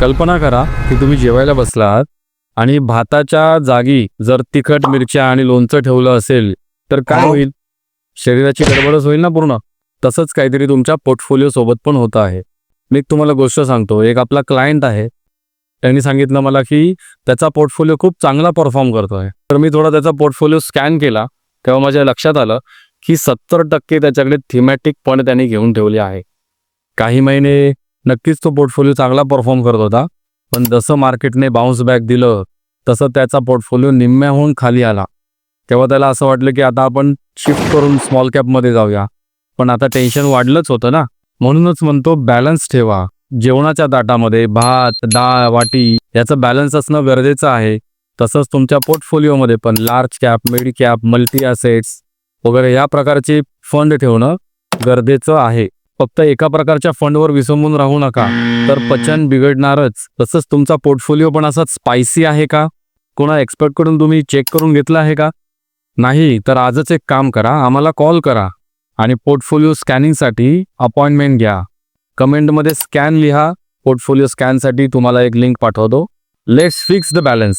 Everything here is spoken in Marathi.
कल्पना करा की तुम्ही जेवायला बसला आहात आणि भाताच्या जागी जर तिखट मिरच्या आणि लोणचं ठेवलं असेल तर काय होईल? शरीराची गडबडच होईल ना पूर्ण? तसंच काहीतरी तुमच्या पोर्टफोलिओ सोबत पण होतं आहे. मी एक तुम्हाला गोष्ट सांगतो. एक आपला क्लायंट आहे. त्यांनी सांगितलं मला की त्याचा पोर्टफोलिओ खूप चांगला परफॉर्म करतोय तर मी थोडा त्याचा पोर्टफोलिओ स्कॅन केला. तेव्हा माझ्या लक्षात आलं की सत्तर टक्के त्याच्याकडे थिमॅटिक पण त्यांनी घेऊन ठेवले आहे. काही महिने नक्कीच तो पोर्टफोलिओ चांगला परफॉर्म करत होता. पण जसं मार्केटने बाउन्स बॅक दिलं तसं त्याचा पोर्टफोलिओ निम्म्याहून खाली आला. तेव्हा त्याला असं वाटलं की आता आपण शिफ्ट करून स्मॉल कॅपमध्ये जाऊया. पण आता टेन्शन वाढलंच होतं ना. म्हणूनच म्हणतो बॅलन्स ठेवा. जेवणाच्या ताटामध्ये भात डाळ वाटी याचं बॅलन्स असणं गरजेचं आहे. तसंच तुमच्या पोर्टफोलिओमध्ये पण large cap mid cap multi assets वगैरे या प्रकारचे फंड ठेवणं गरजेचं आहे. फक्त एका प्रकारच्या फंडवर विसंबून राहू नका. तर पचन बिघडणारच. तसंच तुमचा पोर्टफोलिओ पण असा स्पायसी आहे का? कोणा एक्सपर्टकडून तुम्ही चेक करून घेतला आहे का? नाही तर आजच एक काम करा. आम्हाला कॉल करा आणि पोर्टफोलिओ स्कॅनिंगसाठी अपॉइंटमेंट घ्या. कमेंटमध्ये स्कॅन लिहा. पोर्टफोलिओ स्कॅनसाठी तुम्हाला एक लिंक पाठवतो. Let's fix the balance